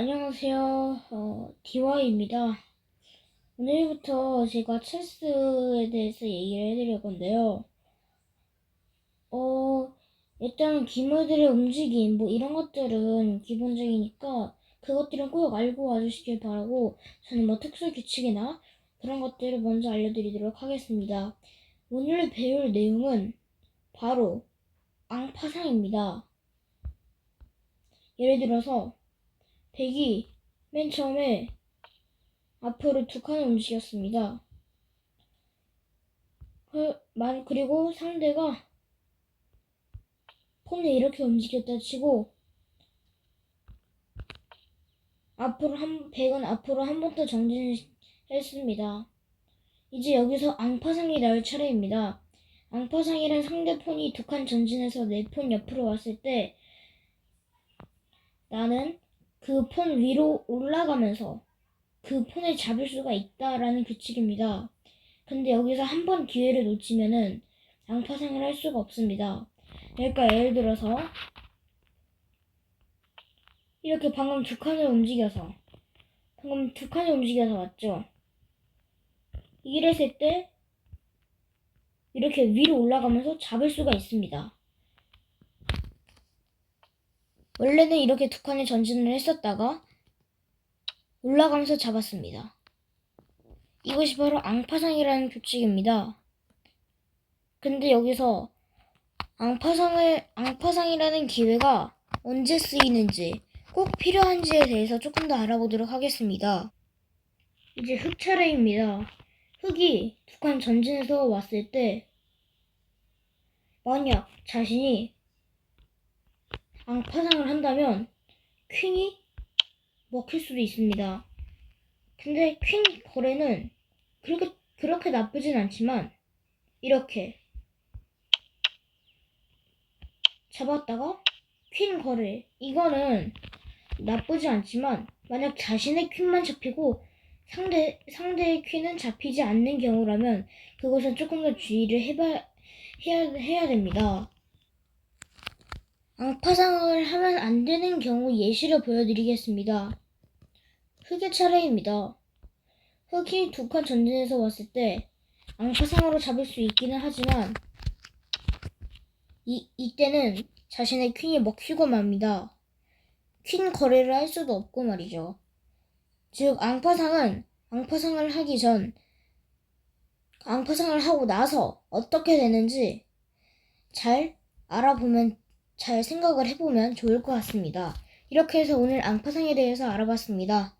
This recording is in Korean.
안녕하세요. 어, DY입니다. 오늘부터 제가 체스에 대해서 얘기를 해드릴 건데요. 어, 일단 기물들의 움직임, 뭐 이런 것들은 기본적이니까 그것들은 꼭 알고 와주시길 바라고 저는 뭐 특수 규칙이나 그런 것들을 먼저 알려드리도록 하겠습니다. 오늘 배울 내용은 바로 앙파상입니다. 예를 들어서 백이 맨 처음에 앞으로 두 칸을 움직였습니다. 그, 만, 그리고 상대가 폰을 이렇게 움직였다 치고 앞으로 한, 백은 앞으로 한 번 더 정진을 했습니다. 이제 여기서 앙파상이 나올 차례입니다. 앙파상이란 상대 폰이 두 칸 전진해서 내 폰 옆으로 왔을 때 나는 그 폰 위로 올라가면서 그 폰을 잡을 수가 있다라는 규칙입니다. 근데 여기서 한 번 기회를 놓치면은 양파상을 할 수가 없습니다. 그러니까 예를 들어서 이렇게 방금 두 칸을 움직여서 방금 두 칸을 움직여서 왔죠. 이랬을 때 이렇게 위로 올라가면서 잡을 수가 있습니다. 원래는 이렇게 두 칸의 전진을 했었다가 올라가면서 잡았습니다. 이것이 바로 앙파상이라는 규칙입니다. 근데 여기서 앙파상을, 앙파상이라는 기회가 언제 쓰이는지 꼭 필요한지에 대해서 조금 더 알아보도록 하겠습니다. 이제 흑 차례입니다. 흑이 두칸 전진해서 왔을 때 만약 자신이 앙파상을 한다면 퀸이 먹힐 수도 있습니다. 근데 퀸 거래는 그렇게 그렇게 나쁘진 않지만 이렇게 잡았다가 퀸 거래 이거는 나쁘지 않지만 만약 자신의 퀸만 잡히고 상대 상대의 퀸은 잡히지 않는 경우라면 그것은 조금 더 주의를 해봐 해야 해야 됩니다. 앙파상을 하면 안 되는 경우 예시를 보여드리겠습니다. 흑의 차례입니다. 흑이 두 칸 전진해서 왔을 때 앙파상으로 잡을 수 있기는 하지만 이, 이때는 자신의 퀸이 먹히고 맙니다. 퀸 거래를 할 수도 없고 말이죠. 즉 앙파상은 앙파상을 하기 전 앙파상을 하고 나서 어떻게 되는지 잘 알아보면 잘 생각을 해보면 좋을 것 같습니다. 이렇게 해서 오늘 앙파상에 대해서 알아봤습니다.